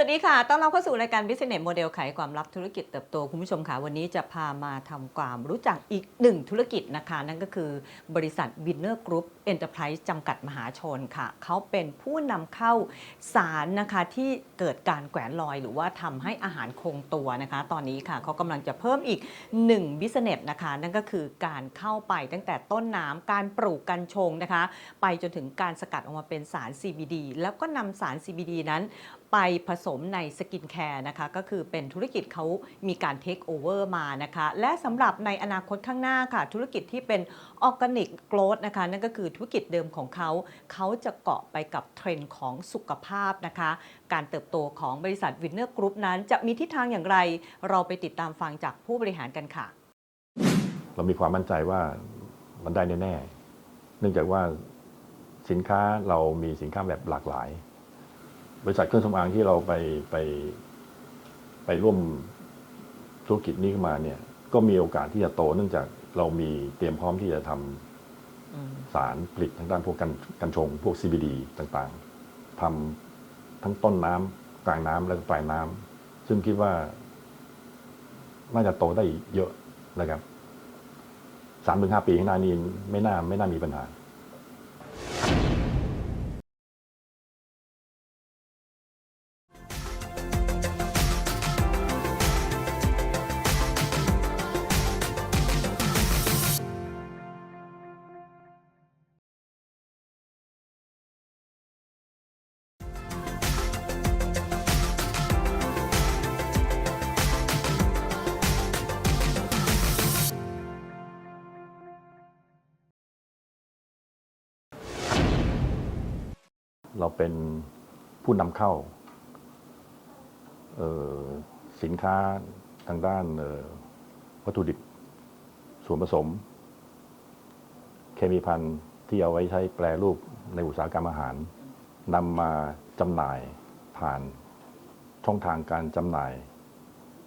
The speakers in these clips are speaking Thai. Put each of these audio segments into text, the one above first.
สวัสดีค่ะ ต้อนรับเข้าสู่รายการ Business Model ไขความลับธุรกิจเติบโต คุณผู้ชมค่ะ วันนี้จะพามาทำความรู้จักอีกหนึ่งธุรกิจนะคะ นั่นก็คือบริษัท Winner Group Enterprise จำกัดมหาชนค่ะ เขาเป็นผู้นำเข้าสารนะคะที่เกิดการแขวนลอย หรือว่าทำให้อาหารคงตัวนะคะ ตอนนี้ค่ะเขากำลังจะเพิ่มอีก1 business นะคะ นั่นก็คือการเข้าไปตั้งแต่ต้นน้ำการปลูกกัญชงนะคะ ไปจนถึงการสกัดออกมาเป็นสาร CBD แล้วก็นำสาร CBD นั้นไปผสมในสกินแคร์นะคะก็คือเป็นธุรกิจเขามีการเทคโอเวอร์มานะคะและสำหรับในอนาคตข้างหน้าค่ะ ธุรกิจที่เป็นออร์แกนิกโกลดนะคะนั่นก็คือธุรกิจเดิมของเขาเขาจะเกาะไปกับเทรนด์ของสุขภาพนะคะ การเติบโตของบริษัทวินเนอร์กรุ๊ปนั้นจะมีทิศทางอย่างไร เราไปติดตามฟังจากผู้บริหารกันค่ะ เรามีความมั่นใจว่ามันได้แน่ๆเนื่องจากว่าสินค้าเรามีสินค้าแบบหลากหลาย บริษัทเครื่องสำอางที่เราไปไปไปร่วมธุรกิจนี้ขึ้นมาเนี่ย ก็มีโอกาสที่จะโตเนื่องจากเรามีเตรียมพร้อมที่จะทำสารผลิตทางด้านพวกกันกัญชง พวก CBD ต่างๆทำทั้งต้นน้ำกลางน้ำและปลายน้ำซึ่งคิดว่าน่าจะโตได้เยอะนะครับสามถึงห้าปีข้างหน้านี้ไม่น่าไม่น่ามีปัญหา เราเป็นผู้นำเข้าสินค้าทางด้านวัตถุดิบ ส่วนผสม เคมีภัณฑ์ที่เอาไว้ใช้แปรรูปในอุตสาหกรรมอาหารนำมาจำหน่ายผ่านช่องทางการจำหน่าย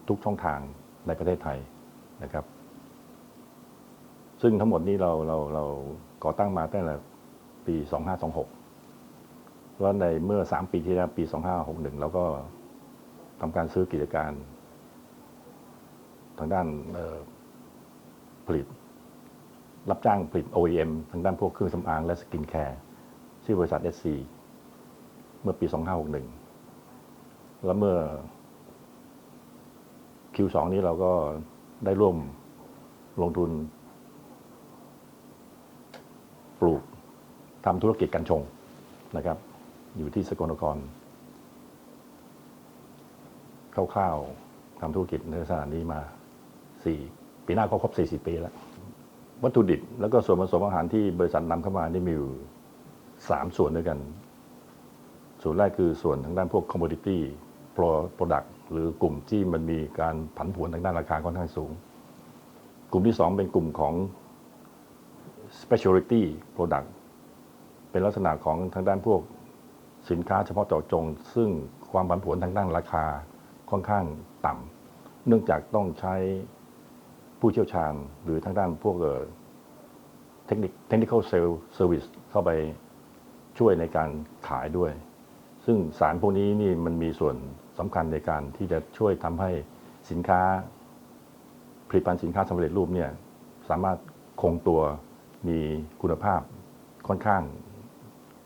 ทุกช่องทางในประเทศไทยนะครับ ซึ่งทั้งหมดนี้เราเราเราก่อตั้งมาตั้งแต่ปี 2526 ว่าในเมื่อ 3 ปีที่แล้วปี 2561เราก็ทำการซื้อกิจการ ทางด้านผลิต รับจ้างผลิต OEM ทางด้านพวกเครื่องสำอางและสกินแคร์ชื่อบริษัท SC เมื่อปี 2561 แล้วเมื่อ Q2 นี้เราก็ได้ร่วมลงทุน ปลูกทำธุรกิจกัญชงนะครับ อยู่ที่สกลนครคร่าวๆทำธุรกิจในลักษณะนี้มาสี่ปีหน้าก็ครบ40ปีแล้ว วัตถุดิบแล้วก็ส่วนผสมอาหารที่บริษัทนำเข้ามานี่มีอยู่สามส่วนด้วยกัน ส่วนแรกคือส่วนทางด้านพวก commodity product หรือกลุ่มที่มันมีการผันผวนทางด้านราคาค่อนข้างสูง กลุ่มที่สองเป็นกลุ่มของ specialty product เป็นลักษณะของทางด้านพวก สินค้าเฉพาะเจาะจง ซึ่งความผันผวนทางด้านราคาค่อนข้างต่ำเนื่องจากต้องใช้ผู้เชี่ยวชาญหรือทางด้านพวกเทคนิค technical sales service เข้าไปช่วยในการขายด้วย ซึ่งสารพวกนี้นี่มันมีส่วนสำคัญในการที่จะช่วยทำให้สินค้า ผลิตภัณฑ์สินค้าสำเร็จรูปเนี่ยสามารถคงตัวมีคุณภาพค่อนข้าง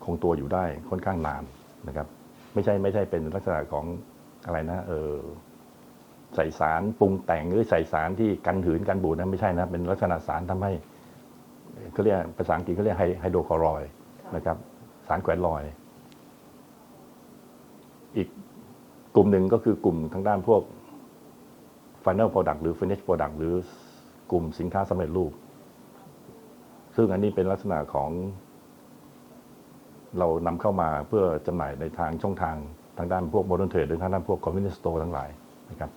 คงตัวอยู่ได้ค่อนข้างนานนะครับ ไม่ใช่ไม่ใช่เป็นลักษณะของอะไรนะ เออใส่สารปรุงแต่งหรือใส่สารที่กันหืนกันบูดนะไม่ใช่นะเป็นลักษณะสารทำให้เขาเรียกภาษาอังกฤษเขาเรียกไฮโดรคลอรอยด์นะครับ สารแขวนลอย อีกกลุ่มหนึ่งก็คือกลุ่มทางด้านพวก Final Product หรือ Finish Product หรือกลุ่มสินค้าสำเร็จรูป ซึ่งอันนี้เป็นลักษณะของ เรานำเข้ามาเพื่อจำหน่ายในทางช่องทางทางด้านพวกโมเดิร์นเทรดหรือทางด้านพวกคอมมิวนิสต์สโตร์ทั้งหลายนะครับ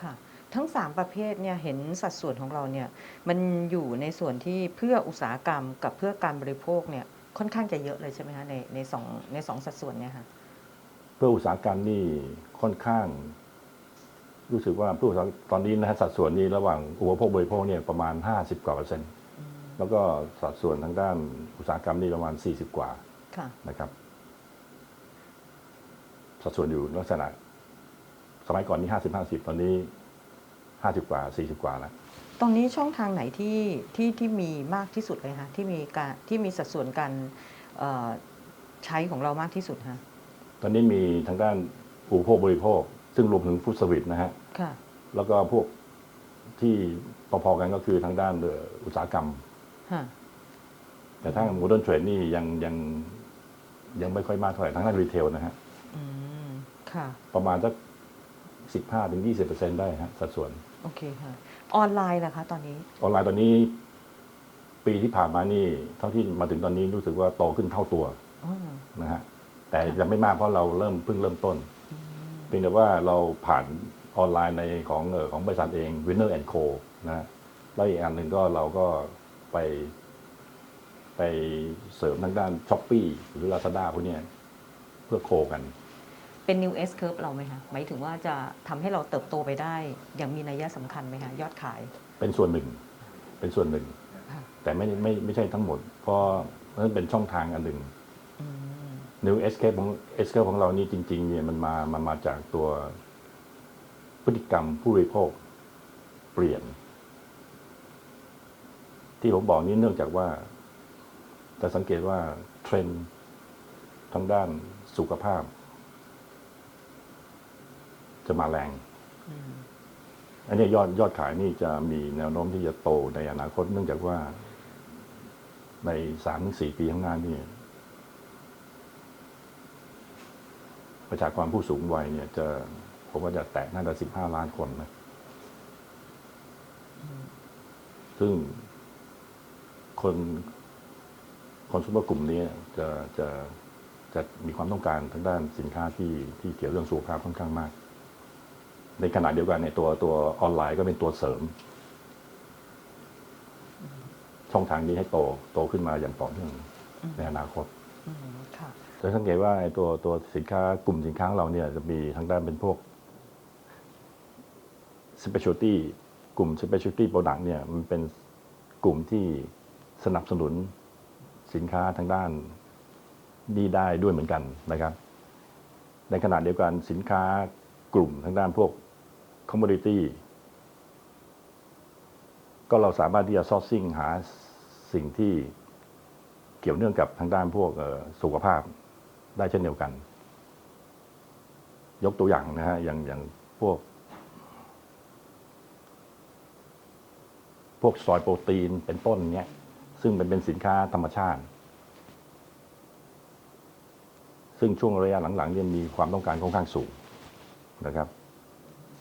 ค่ะทั้ง 3 ประเภทเนี่ยเห็นสัดส่วนของเราเนี่ยมันอยู่ในส่วนที่เพื่ออุตสาหกรรมกับเพื่อการบริโภคเนี่ยค่อนข้างจะเยอะเลยใช่ไหมคะในในสองในสองสัดส่วนเนี่ยค่ะเพื่ออุตสาหกรรมนี่ค่อนข้าง รู้สึกว่าเพื่ออุตสาหกรรมตอนนี้นะฮะสัดส่วนนี้ระหว่างอุปโภคบริโภคเนี่ยประมาณ 50กว่าเปอร์เซ็นต์ แล้วก็สัดส่วนทางด้านอุตสาหกรรมนี่ประมาณ 40 กว่าค่ะนะครับ สัดส่วนอยู่ลักษณะ สมัยก่อนนี่ห้าสิบห้าสิบตอนนี้ห้าสิบกว่าสี่สิบกว่าแล้วตรงนี้ช่องทางไหนที่ที่ที่มีมากที่สุดเลยคะที่มีการที่มีสัดส่วนการเอ่อใช้ของเรามากที่สุดคะตอนนี้มีทางด้านอุปโภคบริโภค ซึ่งรวมถึงฟู้ดสวิตนะฮะค่ะ แล้วก็พวกที่พอๆกันก็คือทางด้านเอ่ออุตสาหกรรมฮะ แต่ถ้าโมเดิร์นเทรดนี่ยังยังยังไม่ค่อยมากเท่าไหร่ทางด้านรีเทลนะฮะอืมค่ะประมาณสักสิบห้าถึงยี่สิบเปอร์เซ็นต์ได้ฮะสัดส่วน โอเคค่ะ ออนไลน์ล่ะคะ ตอนนี้ ออนไลน์ตอนนี้ ปีที่ผ่านมานี่ เท่าที่มาถึงตอนนี้รู้สึกว่าโตขึ้นเท่าตัวอ๋อนะฮะแต่ยังไม่มากเพราะเราเริ่มเพิ่งเริ่มต้นเพียงแต่ว่าเราผ่านออนไลน์ในของเออของบริษัทเอง Winner and Co นะฮะแล้วอีกอันหนึ่งก็เราก็ ไปไปเสริมทางด้านช้อปปีหรือ Lazada พวกเนี้ยเพื่อโคกัน เป็น New S Curve เราไหมคะหมายถึงว่าจะทำให้เราเติบโตไปได้ อย่างมีนัยสำคัญไหมคะยอดขาย เป็นส่วนหนึ่ง เป็นส่วนหนึ่ง ค่ะ แต่ไม่ไม่ไม่ใช่ทั้งหมด เพราะนั่นเป็นช่องทางอันหนึ่ง อืม New Escape ของ Escape ของเรานี่จริง ๆ เนี่ยมันมามันมาจากตัวพฤติกรรมผู้บริโภคเปลี่ยน ที่ผมบอกนี้เนื่องจากว่าจะสังเกตว่าเทรนด์ทางด้านสุขภาพ จะมาแรงอืมอันนี้ยอดยอดขายนี่จะมีแนวโน้มที่จะโตในอนาคต เนื่องจากว่า ในสามถึงสี่ปีข้างหน้านี่ประชากรผู้สูงวัยเนี่ยจะผมว่าจะแตะน่าจะสิบห้าล้านคนนะ ซึ่ง คนคนซุปเปอร์กลุ่มนี้จะจะจะมีความต้องการทางด้านสินค้าที่ที่เกี่ยวเรื่องสุขภาพค่อนข้างมาก ในขณะเดียวกันในยตัวตัวออนไลน์ก็เป็นตัวเสริม ช่องทางนี้ให้โตโตขึ้นมาอย่างต่อเนื่องในอนาคตอืมค่ะจะสังเกตว่าไอ้ตัวตัวสินค้ากลุ่มสินค้าของเราเนี่ยจะมีทางด้านเป็นพวก specialty กลุ่ม specialty product เนี่ยมันเป็นกลุ่มที่ สนับสนุนสินค้าทางด้านนี้ได้ด้วยเหมือนกันนะครับ ในขณะเดียวกันสินค้ากลุ่มทางด้านพวก commodity ก็เราสามารถที่จะ sourcing หาสิ่งที่เกี่ยวเนื่องกับทางด้านพวกสุขภาพได้เช่นเดียวกัน ยกตัวอย่างนะฮะอย่างอย่างพวก พวกซอยโปรตีนเป็นต้นเนี้ย ซึ่งเป็นเป็นสินค้าธรรมชาติ ซึ่งช่วงระยะหลังๆเนี่ยมีความต้องการค่อนข้างสูงนะครับ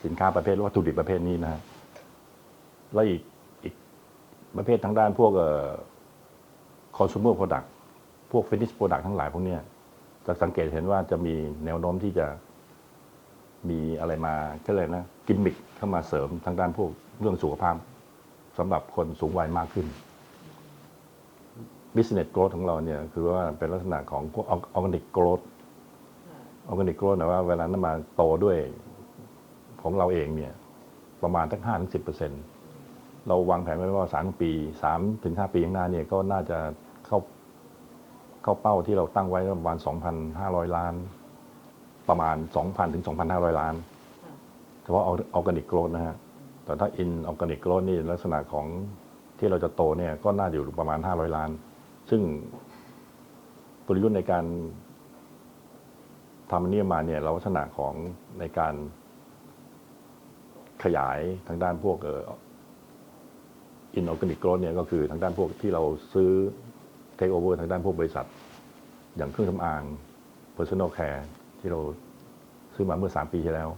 สินค้าประเภทวัตถุดิบประเภทนี้นะฮะแล้วอีกอีกประเภททางด้านพวกเอ่อ consumer product พวก finish product ทั้งหลายพวกเนี้ยจะสังเกตเห็นว่าจะมีแนวโน้มที่จะมีอะไรมาก็เลยนะ กิมมิคเข้ามาเสริมทางด้านพวกเรื่องสุขภาพสำหรับคนสูงวัยมากขึ้น business growth ของเราเนี่ยคือว่าเป็นลักษณะของพวก organic growth organic growth นะว่าเวลานั้นมาโตด้วยของเราเองเนี่ยประมาณทั้งห้าถึงสิบเปอร์เซ็นต์เราวางแผนไว้ว่าสามปีสามถึงห้าปีข้างหน้าเนี่ยก็น่าจะเข้าเข้าเป้าที่เราตั้งไว้ประมาณสองพันห้าร้อยล้าน ประมาณสองพันถึงสองพันห้าร้อยล้านเฉพาะออร์แกนิกโกรดนะฮะแต่ถ้าอินออร์แกนิกโกรดนี่ลักษณะของที่เราจะโตเนี่ยก็น่าจะอยู่ประมาณห้าร้อยล้าน ซึ่งกลยุทธ์ในการทำอันนี้มาเนี่ยเราลักษณะของในการขยายทางด้านพวกอินออร์แกนิกโกรดเนี่ยก็คือทางด้านพวกที่เราซื้อเทคโอเวอร์ทางด้านพวกบริษัท อย่างเครื่องสำอาง personal care ที่เราซื้อมาเมื่อ 3 ปีที่แล้ว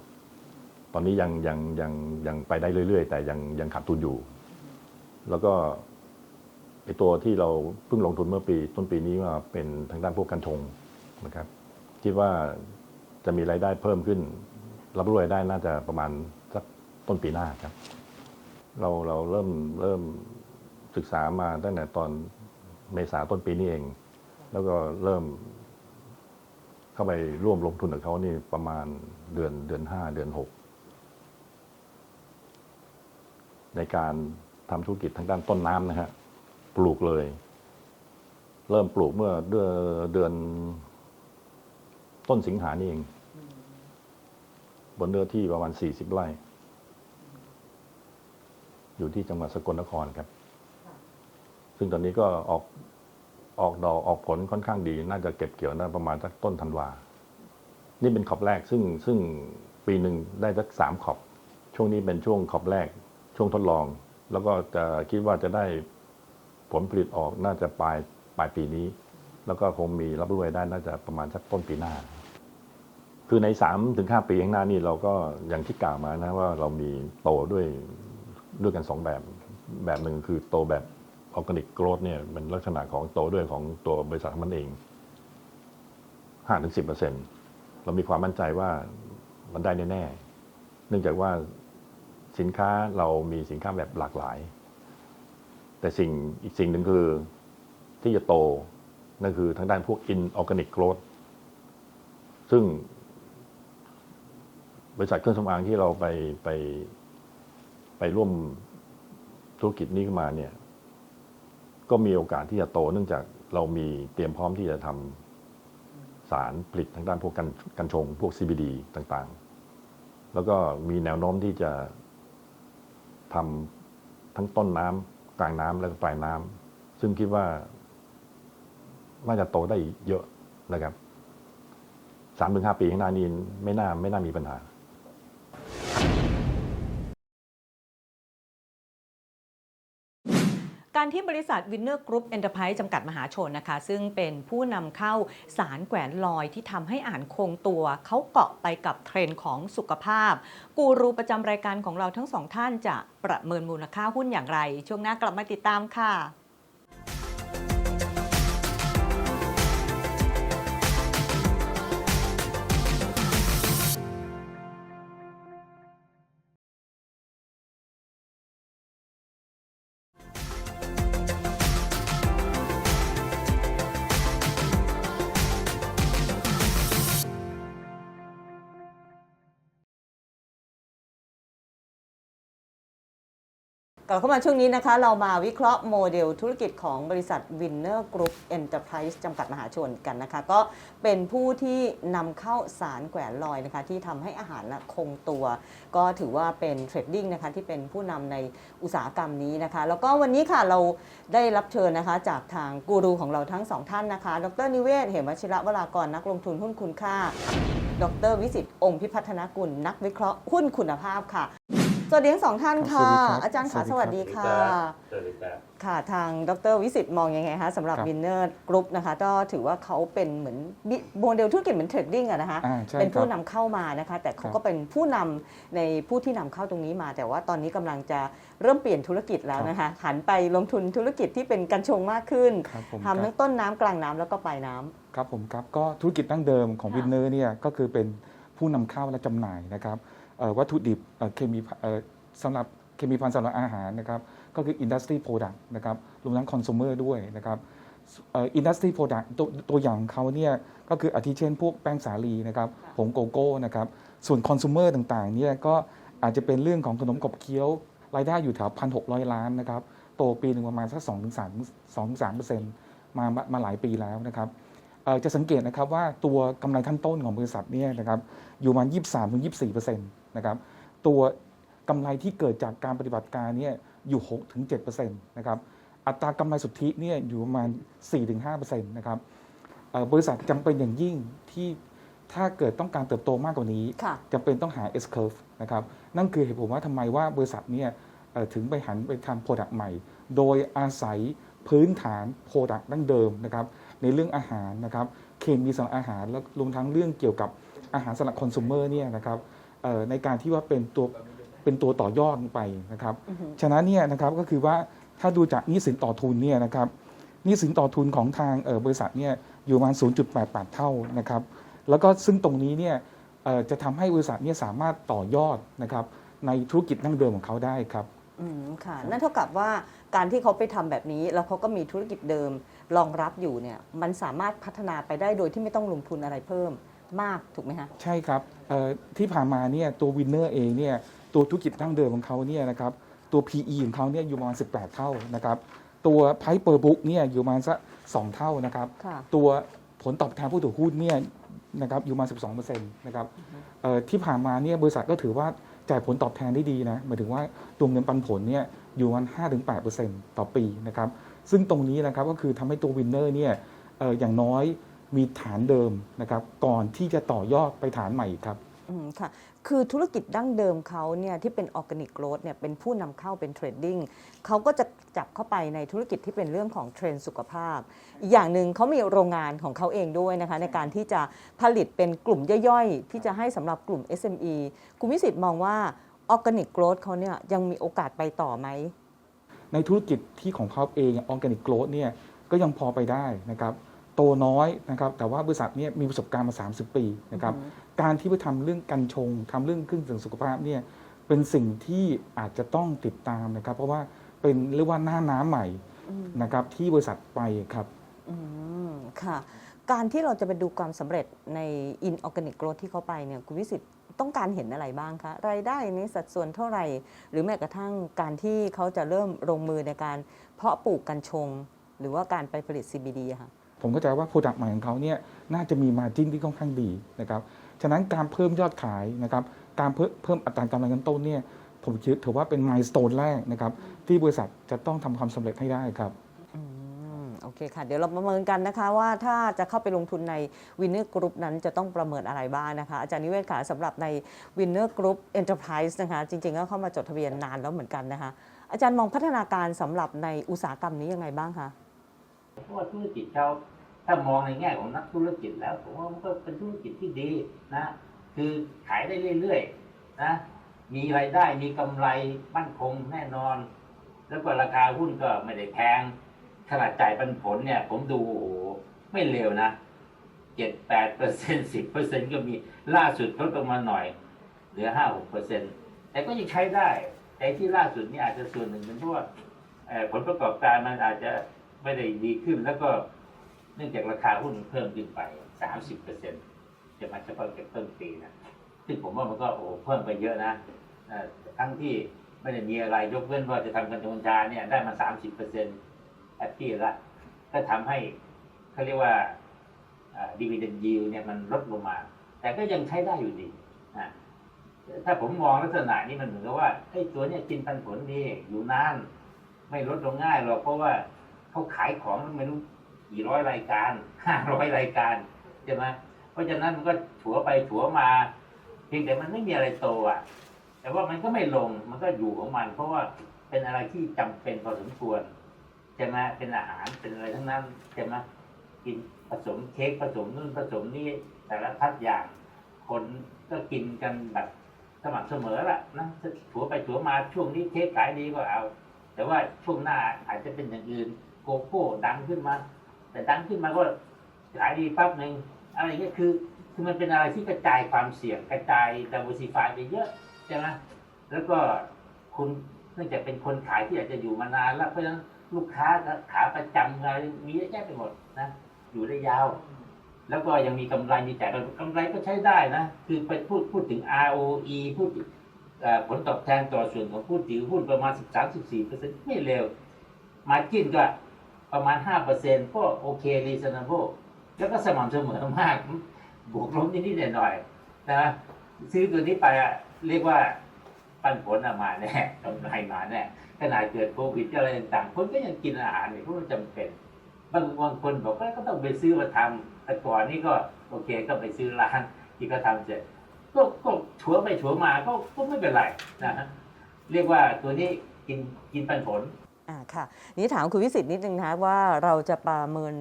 ตอนนี้ยังยังยังยังไปได้เรื่อย ๆ แต่ยังยังขาดทุนอยู่ แล้วก็ ไอตัวที่เราเพิ่งลงทุนเมื่อปีต้นปีนี้มาเป็นทางด้านพวกกันชงนะครับ คิดว่าจะมีรายได้เพิ่มขึ้น รับรู้รายได้น่าจะประมาณสักต้นปีหน้าครับ เราเราเริ่มเริ่มศึกษามาตั้งแต่ตอนเมษาต้นปีนี้เอง แล้วก็เริ่มเข้าไปร่วมลงทุนกับเขานี่ประมาณเดือนเดือนห้าเดือนหกในการทำธุรกิจทางด้านต้นน้ำนะฮะ ปลูกเลย เริ่มปลูกเมื่อเดือนเดือน ต้นสิงหานี่เอง บนเนื้อที่ประมาณ40ไร่ อยู่ที่จังหวัดสกลนครครับ ซึ่งตอนนี้ก็ออกออกดอกออกผลค่อนข้างดี น่าจะเก็บเกี่ยวได้ประมาณสักต้นธันวา นี่เป็นขอบแรกซึ่งซึ่งปีหนึ่งได้สักสามขอบ ช่วงนี้เป็นช่วงขอบแรก ช่วงทดลอง แล้วก็จะคิดว่าจะได้ ผลผลิตออกน่าจะปลายปลายปีนี้ แล้วก็คงมีรับรู้รายได้น่าจะประมาณสักต้นปีหน้า คือใน3าถึงหปีข้างหน้านี่เราก็อย่างที่กล่าวมานะว่าเรามีโตด้วยด้วยกันสองแบบ แบบหนึ่งคือโตแบบออร์แกนิกโกรดเนี่ยเป็นลักษณะของโตด้วยของตัวบริษัทมันเอง5ถึง10เรามีความมั่นใจว่ามันได้แน่ ๆ เนื่องจากว่าสินค้าเรามีสินค้าแบบหลากหลาย แต่สิ่งอีกสิ่งหนึ่งคือที่จะโตนั่นคือทางด้านพวก inorganic growth ซึ่ง บริษัทเครื่องสำอางที่เราไปไปไปร่วมธุรกิจนี้ขึ้นมาเนี่ย ก็มีโอกาสที่จะโตเนื่องจากเรามีเตรียมพร้อมที่จะทำสารผลิตทางด้านพวกกันกัญชง พวก CBD ต่างๆ แล้วก็มีแนวโน้มที่จะทำทั้งต้นน้ำ กลางน้ำและก็ปลายน้ำซึ่งคิดว่าน่าจะโตได้เยอะนะครับสามถึงห้าปีข้างหน้านี้ไม่น่าไม่น่ามีปัญหา การที่บริษัทวินเนอร์กรุ๊ปเอ็นเตอร์ไพรส์จำกัดมหาชนนะคะ ซึ่งเป็นผู้นำเข้าสารแกวนลอยที่ทำให้อ่านคงตัว เขาเกาะไปกับเทรนด์ของสุขภาพ กูรูประจำรายการของเราทั้งสองท่านจะประเมินมูลค่าหุ้นอย่างไร ช่วงหน้ากลับมาติดตามค่ะ กลับเข้ามาช่วงนี้นะคะ เรามาวิเคราะห์โมเดลธุรกิจของบริษัท Winner Group Enterprise จำกัดมหาชนกันนะคะ ก็เป็นผู้ที่นำเข้าสารแกวนลอยนะคะ ที่ทำให้อาหารนะคงตัว ก็ถือว่าเป็นเทรดดิ้งนะคะที่เป็นผู้นำในอุตสาหกรรมนี้นะคะ แล้วก็วันนี้ค่ะเราได้รับเชิญนะคะ จากทางกูรูของเราทั้งสองท่านนะคะ ดรนิเวศ เหมวชิระวรากรนักลงทุนหุ้นคุณค่า ดรวิสิตองค์พิพัฒนกุลนักวิเคราะห์หุ้นคุณภาพค่ะ สวัสดีทั้งสองท่านค่ะครับสวัสดีครับอาจารย์ขาสสวัวัสสดีดีครับค่ะสวัสดีครับ ค่ะทางดรวิสิตมองยังไงคะสำหรับครับ วินเนอร์กรุ๊ปนะคะก็ถือว่าเขาเป็นเหมือนโมเดลธุรกิจเหมือนเทรดดิ้งอะนะคะ อ่าใช่เป็นผู้ครับนำเข้ามานะคะ แต่เขาครับ ก็เป็นผู้นำในผู้ที่นำเข้าตรงนี้มา แต่ว่าตอนนี้กำลังจะเริ่มเปลี่ยนธุรกิจแล้วนะคะหันไปลงทุนธุรกิจที่เป็นกัญชงมากขึ้นครับผมทำทั้งต้นน้ำกลางน้ำแล้วก็ปลายน้ำ ครับผมครับก็ธุรกิจดั้งเดิมของค่ะ วินเนอร์เนี่ยก็คือเป็นผู้นำเข้าและจำหน่ายนะครับเอ่อ วัตถุดิบเอ่อเคมีเอ่อสำหรับเคมีภัณฑ์สำหรับอาหารนะครับก็คือ Industry Product นะครับรวมทั้ง Consumer ด้วยนะครับเอ่อ Industry Product ตัวตัวอย่างของเขาเนี่ยก็คืออาทิเช่นพวกแป้งสาลีนะครับค่ะผงโกโก้นะครับส่วน Consumer ต่างๆเนี่ยก็อาจจะเป็นเรื่องของขนมกบเคี้ยว รายได้อยู่แถวพันหกล้านนะครับโตปีหนึ่งประมาณสักสองถึงสามสองถึงสามเปอร์เซ็นต์มามามาหลายปีแล้วนะครับเอ่อจะสังเกตนะครับว่าตัวกำไรขั้นต้นของบริษัทเนี่ยนะครับอยู่ประมาณ23ถึง24เปอร์เซ็นต์ นะครับตัวกำไรที่เกิดจากการปฏิบัติการเนี่ยอยู่6ถึง7เปอร์เซ็นต์นะครับอัตรากำไรสุทธิเนี่ยอยู่ประมาณ4ถึง5เปอร์เซ็นต์นะครับเอ่อบริษัทจำเป็นอย่างยิ่งที่ถ้าเกิดต้องการเติบโตมากกว่านี้ค่ะจำเป็นต้องหา S curve นะครับนั่นคือเหตุผลว่าทำไมว่าบริษัทเนี่ยเอ่อถึงไปหันไปทำ Product ใหม่ โดยอาศัยพื้นฐาน Product ดั้งเดิมนะครับในเรื่องอาหารนะครับเคมีสำหรับอาหารแล้วรวมทั้งเรื่องเกี่ยวกับอาหารสำหรับคอน sumer เนี่ยนะครับเอ่อ ในการที่ว่าเป็นตัวเป็นตัวต่อยอดไปนะครับอือฮึฉะนั้นเนี่ยนะครับก็คือว่าถ้าดูจากหนี้สินต่อทุนเนี่ยนะครับหนี้สินต่อทุนของทางเอ่อบริษัทเนี่ยอยู่ประมาณ 0.88 เท่านะครับ แล้วก็ซึ่งตรงนี้เนี่ยเอ่อจะทำให้บริษัทเนี่ยสามารถต่อยอดนะครับในธุรกิจดั้งเดิมของเขาได้ครับ อืมค่ะ นั่นเท่ากับว่าการที่เขาไปทำแบบนี้ แล้วเขาก็มีธุรกิจเดิมรองรับอยู่เนี่ย มันสามารถพัฒนาไปได้โดยที่ไม่ต้องลงทุนอะไรเพิ่ม มากถูกไหมคะใช่ครับเอ่อที่ผ่านมาเนี่ยตัววินเนอร์เองเนี่ยตัวธุรกิจดั้งเดิมของเขาเนี่ยนะครับตัว PE ของเขาเนี่ยอยู่ประมาณ 18 เท่านะครับตัว Price per book เนี่ยอยู่ประมาณสัก2เท่านะครับค่ะ ตัวผลตอบแทนผู้ถือหุ้นเนี่ยนะครับอยู่มา12%นะครับเอ่อที่ผ่านมาเนี่ยบริษัทก็ถือว่าจ่ายผลตอบแทนได้ดีนะหมายถึงว่าตัวเงินปันผลเนี่ยอยู่วัน5-8%ต่อปีนะครับซึ่งตรงนี้นะครับก็คือทำให้ตัววินเนอร์เนี่ยเอ่ออย่างน้อย มีฐานเดิมนะครับ ก่อนที่จะต่อยอดไปฐานใหม่อีกครับอืมค่ะ คือธุรกิจดั้งเดิมเขาเนี่ยที่เป็นออร์แกนิกโก w ธเนี่ยเป็นผู้นำเข้าเป็นเทรดดิ้งเขาก็จะจับเข้าไปในธุรกิจที่เป็นเรื่องของเทรนด์สุขภาพ อีกอย่างหนึ่งเขามีโรงงานของเขาเองด้วยนะคะ ในการที่จะผลิตเป็นกลุ่มย่อยๆ ที่จะให้สำหรับกลุ่ม SME คุณวิสิตมองว่าออร์แกนิกโก w ธเขาเนี่ยยังมีโอกาสไปต่อไหม ในธุรกิจที่ของเขาเองออร์แกนิกโก w ธเนี่ยก็ยังพอไปได้นะครับ โตน้อยนะครับแต่ว่าบริษัทเนี่ยมีประสบการณ์มา 30 ปีนะครับการที่ไปทำเรื่องกัญชงทำเรื่องเครื่องดื่มสุขภาพเนี่ยเป็นสิ่งที่อาจจะต้องติดตามนะครับ เพราะว่าเป็นเรียกว่าหน้าน้ำใหม่นะครับที่บริษัทไปครับอืมค่ะการที่เราจะไปดูความสำเร็จใน in organic growth ที่เขาไปเนี่ยคุณวิสิตต้องการเห็นอะไรบ้างคะรายได้ในสัดส่วนเท่าไหร่ หรือแม้กระทั่งการที่เขาจะเริ่มลงมือในการเพาะปลูกกัญชง หรือว่าการไปผลิต CBD อะค่ะ ผมเข้าใจว่าโปรดักต์ใหม่ของเขาเนี่ยน่าจะมีมาจิ้นที่ค่อนข้างดีนะครับฉะนั้นการเพิ่มยอดขายนะครับการเพิ่มอัตรากำไรเงินต้นเนี่ยผมคิดถือว่าเป็นมายส t ต n นแรกนะครับที่บริษัทจะต้องทำความสำเร็จให้ได้ครับอืมโอเคค่ะ เดี๋ยวเราประเมินกันนะคะว่าถ้าจะเข้าไปลงทุนใน Winner Group นั้นจะต้องประเมินอะไรบ้างนะคะ อาจารย์นิเวศค่ะสำหรับใน Winner Group Enterprise นะคะ จริงๆ ก็เข้ามาจดทะเบียนนานแล้วเหมือนกันนะคะ อาจารย์มองพัฒนาการสำหรับในอุตสาหกรรมนี้ยังไงบ้างคะ เพราะว่าธุรกิจเขาถ้ามองในแง่ของนักธุรกิจแล้วผมว่ามันก็เป็นธุรกิจที่ดีนะ คือขายได้เรื่อยๆนะมีรายได้มีกำไรมั่นคงแน่นอน แล้วก็ราคาหุ้นก็ไม่ได้แพงขนาดจ่ายปันผลเนี่ย ผมดูโอ้ไม่เร็วนะเจ็ดแปดเปอร์เซ็นสิบเปอร์เซ็นก็มีล่าสุดลดลงมาหน่อย เหลือห้าหกเปอร์เซ็นแต่ก็ยังใช้ได้ แต่ที่ล่าสุดนี่อาจจะส่วนหนึ่งเป็นเพราะว่าผลประกอบการมันอาจจะ ไม่ได้ดีขึ้น แล้วก็เนื่องจากราคาหุ้นเพิ่มขึ้นไปสามสิบเปอร์เซ็นต์จะมาเฉพาะแค่ต้นปีนะซึ่งผมว่ามันก็โอ้เพิ่มไปเยอะนะทั้งที่ไม่ได้มีอะไรยกเว้นว่าจะทำกัญชงกัญชาเนี่ยได้มาสามสิบเปอร์เซ็นต์แฮปปี้ละก็ทำให้เขาเรียกว่าดีเวเดนยิวเนี่ยมันลดลงมา แต่ก็ยังใช้ได้อยู่ดีนะถ้าผมมองลักษณะนี้มันเหมือนกับว่าไอ้ตัวเนี้ยกินปันผลดีอยู่นาน ไม่ลดลงง่ายหรอกเพราะว่า เขาขายของมันไม่รู้กี่ร้อยรายการห้าร้อยรายการใช่ไหมเพราะฉะนั้นมันก็ถัวไปถัวมา เพียงแต่มันไม่มีอะไรโตอะ แต่ว่ามันก็ไม่ลงมันก็อยู่ของมัน เพราะว่าเป็นอะไรที่จำเป็นพอสมควรใช่ไหมเป็นอาหารเป็นอะไรทั้งนั้นใช่ไหมกินผสมเค้กผสมนู่นผสมนี่แต่ละพัดอย่าง คนก็กินกันแบบสม่ำเสมอละนะถัวไปถัวมาช่วงนี้เค้กขายดีก็เอา แต่ว่าช่วงหน้าอาจจะเป็นอย่างอื่น โกโก้ดังขึ้นมา แต่ดังขึ้นมาก็ขายดีปั๊บหนึ่งอะไรเงี้ยคือคือมันเป็นอะไรที่กระจายความเสี่ยงกระจาย diversify ไปเยอะใช่ไหมแล้วก็คุณเนื่องจากเป็นคนขายที่อาจจะอยู่มานานแล้วเพราะฉะนั้นลูกค้าขาประจำอะไรมีเยอะแยะไปหมดนะอยู่ได้ยาว แล้วก็ยังมีกำไรมีจ่ายกำไรก็ใช้ได้นะ คือไปพูดพูดถึง ROE พูดผลตอบแทนต่อส่วนของผู้ถือหุ้นประมาณ 13-14เปอร์เซ็นต์ไม่เร็ว มาจิ้นก็ ประมาณ5เปอร์เซ็นต์ก็โอเค reasonable แล้วก็สม่ำเสมอมาก บวกลบนิดๆหน่อยๆนะซื้อตัวนี้ไปอะเรียกว่าปันผลมาแน่กำไรมาแน่ขนาดเกิดโควิดอะไรต่างๆคนก็ยังกินอาหารเนี่ยเพราะมันจำเป็นบางบางคนบอกว่าก็ต้องไปซื้อมาทำแต่ก่อนนี่ก็โอเคก็ไปซื้อร้านที่เขาทำเสร็จก็ก็ถัวไปถัวมาก็ก็ไม่เป็นไรนะฮะเรียกว่าตัวนี้กินกินปันผล อ่าค่ะ นี่ถามคุณวิสิตนิดนึงนะคะว่าเราจะประเมิน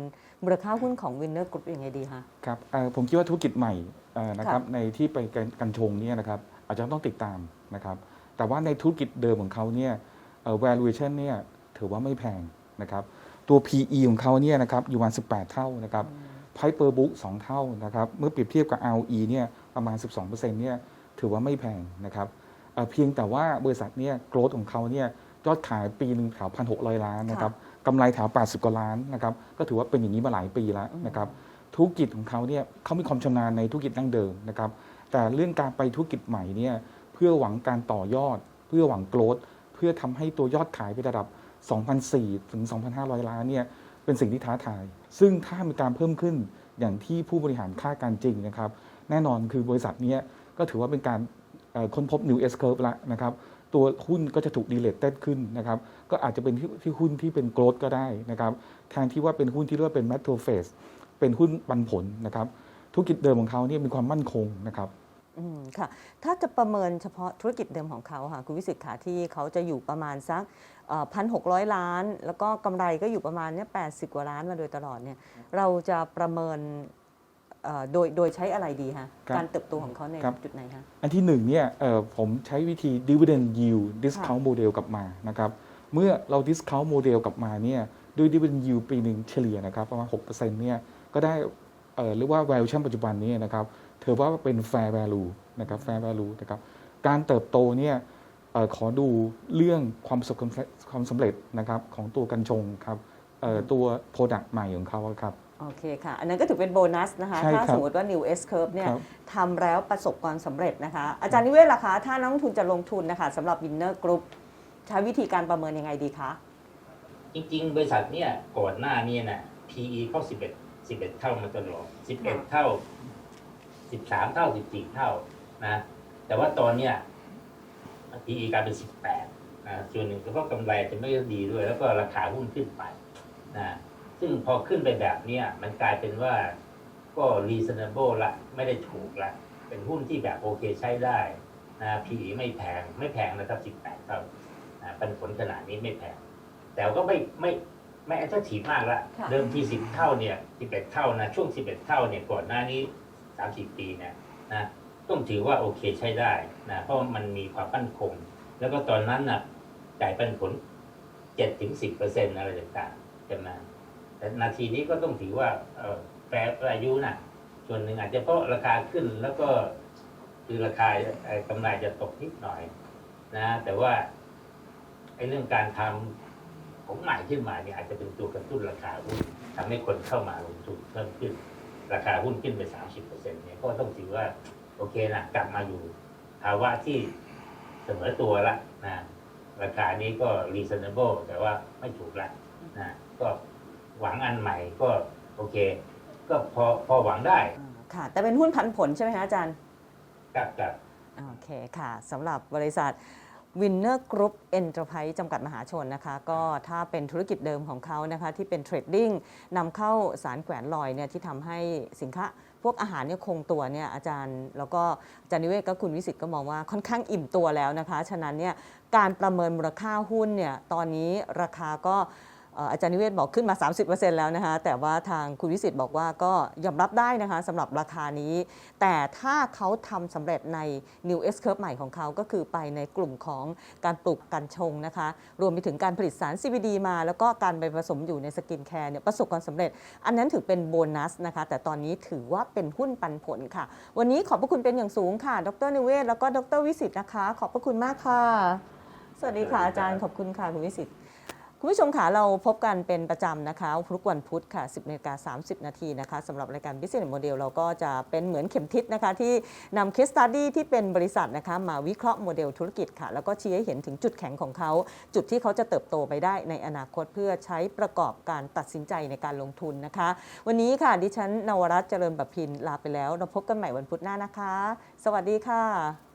มูลค่าหุ้นของ Winner Group ยังไงดีคะ ครับเอ่อผมคิดว่าธุรกิจใหม่เอ่อนะครับค่ะในที่ไปกันกันชงเนี่ยนะครับอาจจะต้องติดตามนะครับแต่ว่าในธุรกิจเดิมของเขาเนี่ยเอ่อ valuation เนี่ยถือว่าไม่แพงนะครับตัว PE ของเขาเนี่ยนะครับอยู่ประมาณ 18 เท่านะครับ Price per book 2 เท่านะครับเมื่อเปรียบเทียบกับ ROE เนี่ยประมาณ 12%เนี่ยถือว่าไม่แพงนะครับเอ่อเพียงแต่ว่าบริษัทเนี่ย growth ของเขาเนี่ย ยอดขายปีหนึ่งแถวพันหกล้านนะครับกำไรแถว80กว่าล้านนะครับก็ถือว่าเป็นอย่างนี้มาหลายปีแล้วนะครับธุรกิจของเขาเนี่ยเขามีความชำนาญในธุรกิจดั้งเดิมนะครับแต่เรื่องการไปธุรกิจใหม่เนี่ยเพื่อหวังการต่อยอด เพื่อหวังโกรธเพื่อทำให้ตัวยอดขายไประดับ2,400ถึง2,500 ล้านเนี่ยเป็นสิ่งที่ท้าทาย ซึ่งถ้ามีการเพิ่มขึ้นอย่างที่ผู้บริหารคาดการณ์จริงนะครับ แน่นอนคือบริษัทเนี้ยก็ถือว่าเป็นการเอ่อค้นพบ new S curve แล้วนะครับ ตัวหุ้นก็จะถูกดีเลตเต้ขึ้นนะครับก็อาจจะเป็นที่หุ้นที่เป็นโกลดก็ได้นะครับแทนที่ว่าเป็นหุ้นที่เรียกว่าเป็น macro phase เป็นหุ้นปันผลนะครับธุรกิจเดิมของเขาเนี่ยมีความมั่นคงนะครับอืมค่ะถ้าจะประเมินเฉพาะธุรกิจเดิมของเขาค่ะคุณวิสิทธิ์ค่ะที่เขาจะอยู่ประมาณสักพันหกร้อยล้าน แล้วก็กำไรก็อยู่ประมาณเนี้ยแปดสิบกว่าล้านมาโดยตลอดเนี่ยเราจะประเมิน โดยโดยใช้อะไรดีคะครับการเติบโตของเขาในครับ จุดไหนคะอันที่หนึ่งเนี่ยเอ่อผมใช้วิธี dividend yield discount model กลับมานะครับ เมื่อเรา discount model กลับมาเนี่ยด้วย dividend yield ปีหนึ่งเฉลี่ยนะครับประมาณ6%เนี่ยก็ได้เอ่อเรียกว่า valuation ปัจจุบันนี้นะครับถือว่าเป็น fair value นะครับ fair value นะครับ การเติบโตเนี่ยเอ่อขอดูเรื่องความประสบความสำเร็จความสำเร็จนะครับของตัวกัญชงครับเอ่อตัว product ใหม่ของเขาครับ โอเคค่ะ อันนั้นก็ถือเป็นโบนัสนะคะ ใช่ถ้าครับสมมติว่า New S Curve เนี่ยครับ ทำแล้วประสบความสำเร็จนะคะ อาจารย์นิเวศล่ะคะ ถ้านักลงทุนจะลงทุนนะคะสำหรับ Winner Group ใช้วิธีการประเมินยังไงดีคะ จริงๆ บริษัทเนี่ยก่อนหน้านี้นะ PE เข้า11 11 เท่ามาตลอด11 เท่า 13 เท่า 14 เท่านะ แต่ว่าตอนเนี้ย PE กลายเป็น 18นะส่วนหนึ่งก็เพราะกำไรจะไม่ดีด้วย แล้วก็ราคาหุ้นขึ้นไปนะ ซึ่งพอขึ้นไปแบบเนี้ยมันกลายเป็นว่าก็ reasonable ละไม่ได้ถูกละเป็นหุ้นที่แบบโอเคใช้ได้นะ PE ไม่แพงไม่แพงนะครับ 18เท่านะปันผลขนาดนี้ไม่แพง แต่ก็ไม่ไม่ไม่แอตแทีฟมากละค่ะเดิมทีสิบเท่าเนี่ยสิบเอ็ดเท่านะช่วงสิบเอ็ดเท่าเนี่ยก่อนหน้านี้สามสี่ปีเนี่ยนะต้องถือว่าโอเคใช้ได้นะเพราะมันมีความมั่นคง แล้วก็ตอนนั้นน่ะจ่ายปันผลเจ็ดถึงสิบเปอร์เซ็นต์อะไรต่างๆใช่ไหม แต่นาทีนี้ก็ต้องถือว่าแฟร์อายุนะส่วนหนึ่งอาจจะเพราะราคาขึ้นแล้วก็คือราคากำไรจะตกนิดหน่อย นะ แต่ว่าไอ้เรื่องการทำของใหม่ขึ้นมาเนี่ยอาจจะเป็นตัวกระตุ้นราคาหุ้นทำให้คนเข้ามาลงทุนเพิ่มขึ้น ราคาหุ้นขึ้นไปสามสิบเปอร์เซ็นต์เนี่ยก็ต้องถือว่า โอเคนะกลับมาอยู่ภาวะที่เสมอตัวละนะราคานี้ก็ reasonable แต่ว่าไม่ถูกละนะก็ หวังอันใหม่ก็โอเค ก็พอพอหวังได้อ่าค่ะ แต่เป็นหุ้นพันผลใช่ไหมคะอาจารย์กับกับโอเคค่ะสำหรับบริษัท Winner Group Enterprise จำกัดมหาชนนะคะ ก็ถ้าเป็นธุรกิจเดิมของเขานะคะ ที่เป็นเทรดดิ้งนำเข้าสารแขวนลอยเนี่ยที่ทำให้สินค้าพวกอาหารเนี่ยคงตัวเนี่ยอาจารย์ แล้วก็อาจารย์นิเวศก็คุณวิสิตก็มองว่าค่อนข้างอิ่มตัวแล้วนะคะ ฉะนั้นเนี่ยการประเมินมูลค่าหุ้นเนี่ยตอนนี้ราคาก็เอ่อ อาจารย์นิเวศบอกขึ้นมา 30%แล้วนะคะ แต่ว่าทางคุณวิสิตบอกว่าก็ยอมรับได้นะคะสำหรับราคานี้ แต่ถ้าเขาทำสำเร็จใน New S Curve ใหม่ของเขาก็คือไปในกลุ่มของการปลูกกัญชงนะคะ รวมไปถึงการผลิตสาร CBD มา แล้วก็การไปผสมอยู่ในสกินแคร์เนี่ยประสบความสำเร็จ อันนั้นถือเป็นโบนัสนะคะ แต่ตอนนี้ถือว่าเป็นหุ้นปันผลค่ะ วันนี้ขอบพระคุณเป็นอย่างสูงค่ะ ดรนิเวศแล้วก็ดรวิสิตนะคะ ขอบพระคุณมากค่ะ สวัสดีค่ะอาจารย์ขอบคุณค่ะคุณวิสิต คุณผู้ชมค่ะเราพบกันเป็นประจำนะคะทุกวันพุธค่ะ 10นาฬิกา30 นาทีนะคะสำหรับรายการ Business Model เราก็จะเป็นเหมือนเข็มทิศนะคะที่นำ case study ที่เป็นบริษัทนะคะมาวิเคราะห์โมเดลธุรกิจค่ะ แล้วก็ชี้ให้เห็นถึงจุดแข็งของเขา จุดที่เขาจะเติบโตไปได้ในอนาคตเพื่อใช้ประกอบการตัดสินใจในการลงทุนนะคะ วันนี้ค่ะดิฉันนวรัตน์เจริญประพินลาไปแล้ว เราพบกันใหม่วันพุธหน้านะคะ สวัสดีค่ะ